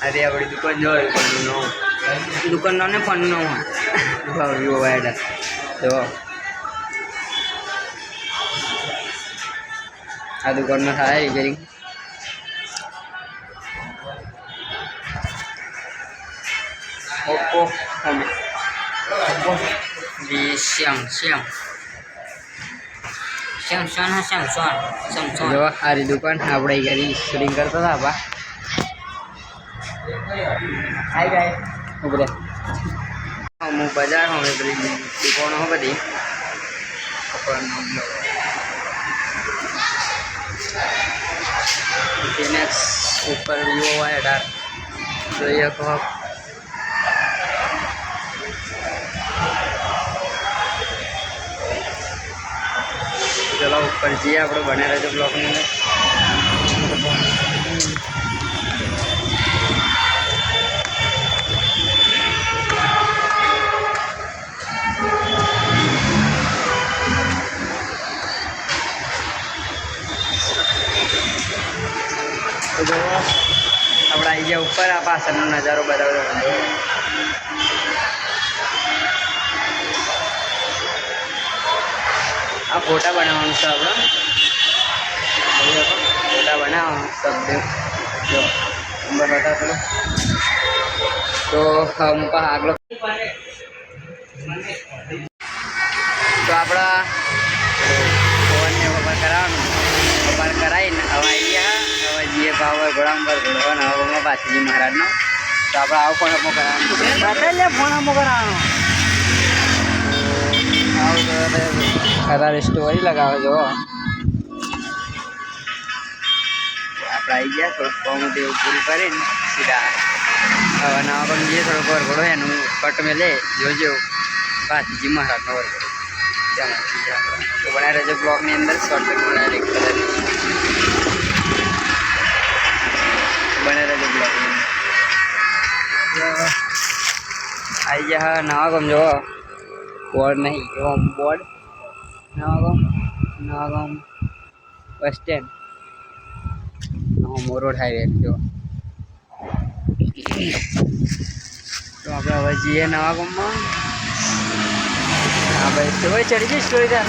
Guys આપણી દુકાન જો ફોનનું દુકાનનો ને ફોનનું નો વિવો વાયડા જો. આ દુકાનમાં થાય રિપેરિંગ ઓપ્પો ઓપ્પો. વી શ્યામ શ્યામ સેમસંગ હા સેમસંગ સેમસંગ જો આરી દુકાન આપણે કરી શૂટિંગ કરતા હતા બા હાય ગાય ઉભરે હું બજાર હવે બધી દુકાનો બધી કપડાનો ઉપર વિવો હોય અઢાર. જોઈએ કહો ચલો ઉપર જઈએ આપણે બને રહેજો બ્લોકની અંદર. આપણે આવી ઉપર આ પાછળનો નજારો બતાવ્યો આ ફોટા બનાવવાનું છે આપણે. ફોટા બનાવવાનું શબ્દ જો, નંબર બતા તો હમ આગળ તો આપણા પાવર ઘોડામ પર ઘોડવાનો હવે હમણાં મહારાજનો. તો આપણે આવો પણ અમો કરાવવાનો લે ફોન કરાવવાનો આવું તો સ્ટોરી લગાવે જો આપણે આવી ગયા થોડુંક કોમ એવું પૂરું કરીને સીધા હવે નવા પણ જઈએ થોડોક એનું કટ મેં લે જોજો પાછીજી મહારાજનો વર ઘોડો ત્યાં તો બનાવી રહેજો બ્લોગની અંદર શોર્ટ બનાવી કલર બને રહેજો બ્લોગની આવી ગયા નવા ગામ જો બોર્ડ નહીં, એવો બોર્ડ નવા ગામ નવા ગામ, બસ સ્ટેન્ડ મોરોડ હાઈવે જો. તો આપણે હવે જઈએ નવા ગામમાં. હા, ભાઈ સ્ટોરી ચડી જઈશ સ્ટોરી તાર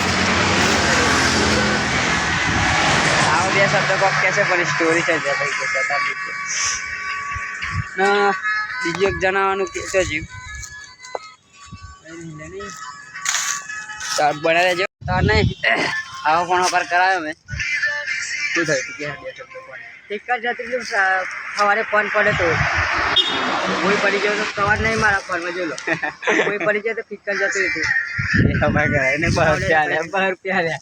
આવો બે શબ્દ કોક કહેશે પણ સ્ટોરી છે જે ભાઈ નીચે ના બીજું એક જણાવવાનું કહેતો તાર બને રહેજો. તાર નહીં. આવો પણ પર કરાવ્યો મેં. શું થયું કે બે શબ્દ એક જ જતી સવારે ફોન પડે તો. કોઈ પડી ગયો તો સવાર નહીં મારા ફોનમાં જોઈ લો. કોઈ પડી જાય તો ફિક્કર જતું હતું કરાય એને બહાર રૂપિયા લે બહાર રૂપિયા લે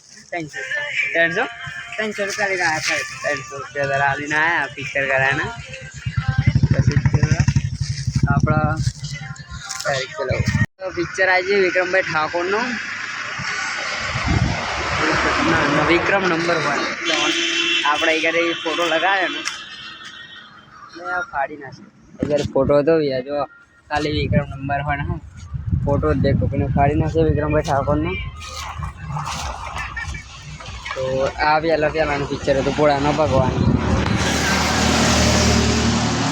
ત્રણસો ત્રણસો રૂપિયા લઈને આવ્યા થાય ત્રણસો રૂપિયા જરા આવીને આવ્યા પિક્ચર કરાયના. ને આપણા વિક્રમભાઈ ઠાકોરનો. Vikram number one. આપણે એ ફોટો લગાવ્યો ને ફાડી નાખે. એ ફોટો હતો યાર જો ખાલી વિક્રમ નંબર વન હા. ફોટો દેખો, કોઈને ફાડી નાખે વિક્રમભાઈ ઠાકોરનું. તો આ પહેલાં પહેલાંનું પિક્ચર હતું પોળાનો ભગવાન.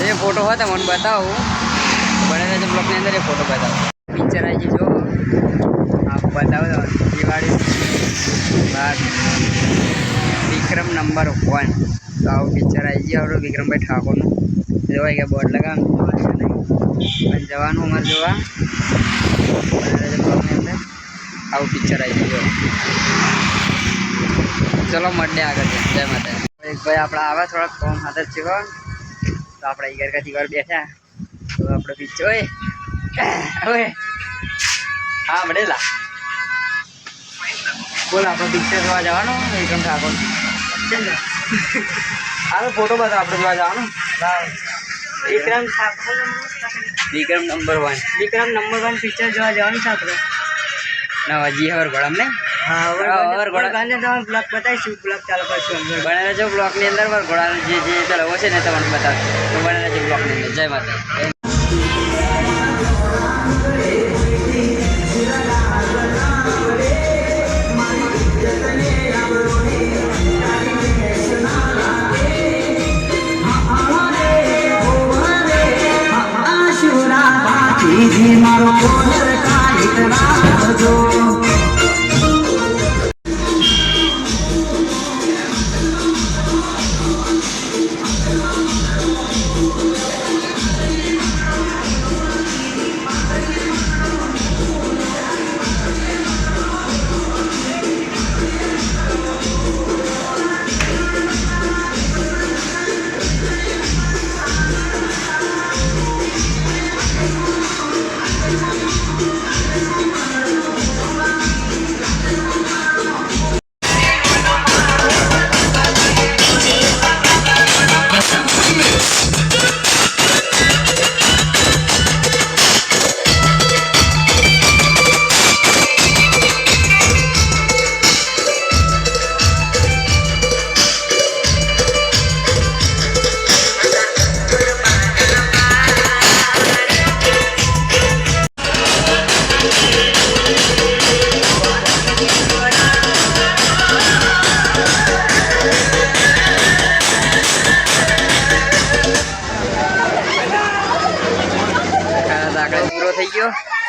એ ફોટો હતા મને બતાવું. બને છે બ્લોકની અંદર એ ફોટો બતાવો. પિક્ચર આવી જો. આ બતાવો દિવાળી બાદ વિક્રમ નંબર વન તો આવું પિક્ચર આવી ગયું આપણું વિક્રમભાઈ ઠાકોરનું. જોવાય કે બોર્ડ લગાવવાનું પણ જવાનું અમારે જોવા. બ્લોકની અંદર. આવું પિક્ચર આવી ગયું. ચલો મળે આગળ. જય માતા ભાઈ આપણે આવે થોડાક કોમ હાથ જ છે. તો આપણે ઈગર કાથી વાર બેઠા. તો આપણે પિક્ચર ઓય હા, મળેલા. બોલ, આપણે પિક્ચર જોવા જવાનું વિક્રમ ઠાકોર. હાલો, ફોટો બતાવો, આપણે જોવા જવાનું. Vikram Thakor. Vikram number one. Vikram number one picture જોવા જવાનું છે, આપણે. ના હજી હવે ગોળામ ને? અંદર બ્લોકની અંદર વરઘોડાનો જે જે ચલાવો છે ને તમને બતાવશું. તો બ્લોકની અંદર. જય માતા ખાના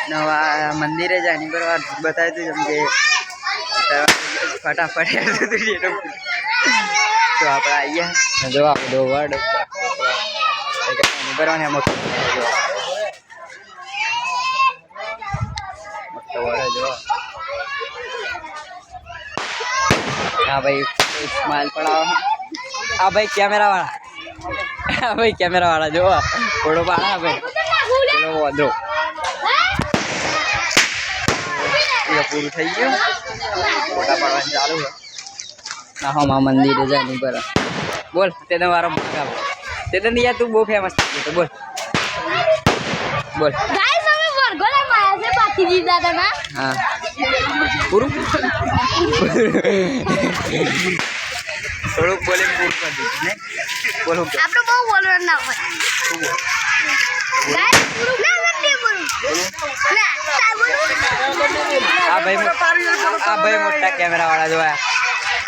ગયો ને હવે આ મંદિરે જ આની પર વાર બતાવ્યું જેમ કે ફટાફટ તો આપણે આવીએ. જો આપણે દો વર્ડ કરવાની મોટો મોટો હા, ભાઈ સ્માઇલ પડાવો હા, ભાઈ કેમેરા વાળા. આ ભાઈ કેમેરા વાળા જો ફોટો પાડા ભાઈ. પેલો વાંધો એ પૂરું થઈ ગયું. ફોટા પાડવાનું ચાલુ છે. હા હા મા મંદિરે જાય નહીં બરાબર બોલ તેને મારો મકામ તેને તો યાર તું બહુ ફેમસ થઈ ગયો બોલ. બોલ. ગાઈસ અમે વરઘોડા માયા છે પાથીજી દાદાના. હા. પૂરું? થોડુંક બોલે પૂરું કરી દીધું ને બોલો આપણે બહુ બોલવાનું ના હોય. બોલ? ના નથી બોલું. ના બોલું. આ ભાઈ મોટા કેમેરા વાળા જોયા.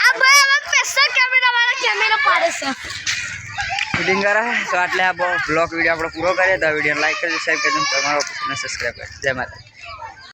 આ ભાઈ હવે સ્પેશિયલ કેમેરા વાળા કેમેરા પાડે છે. શૂટિંગ કરે? તો આટલે આ બ્લોગ વીડિયો આપણો પૂરો કરીએ. તો વીડિયો લાઈક કરજો શેર કરજો તમારો સબસ્ક્રાઈબ કરજો. જય માતા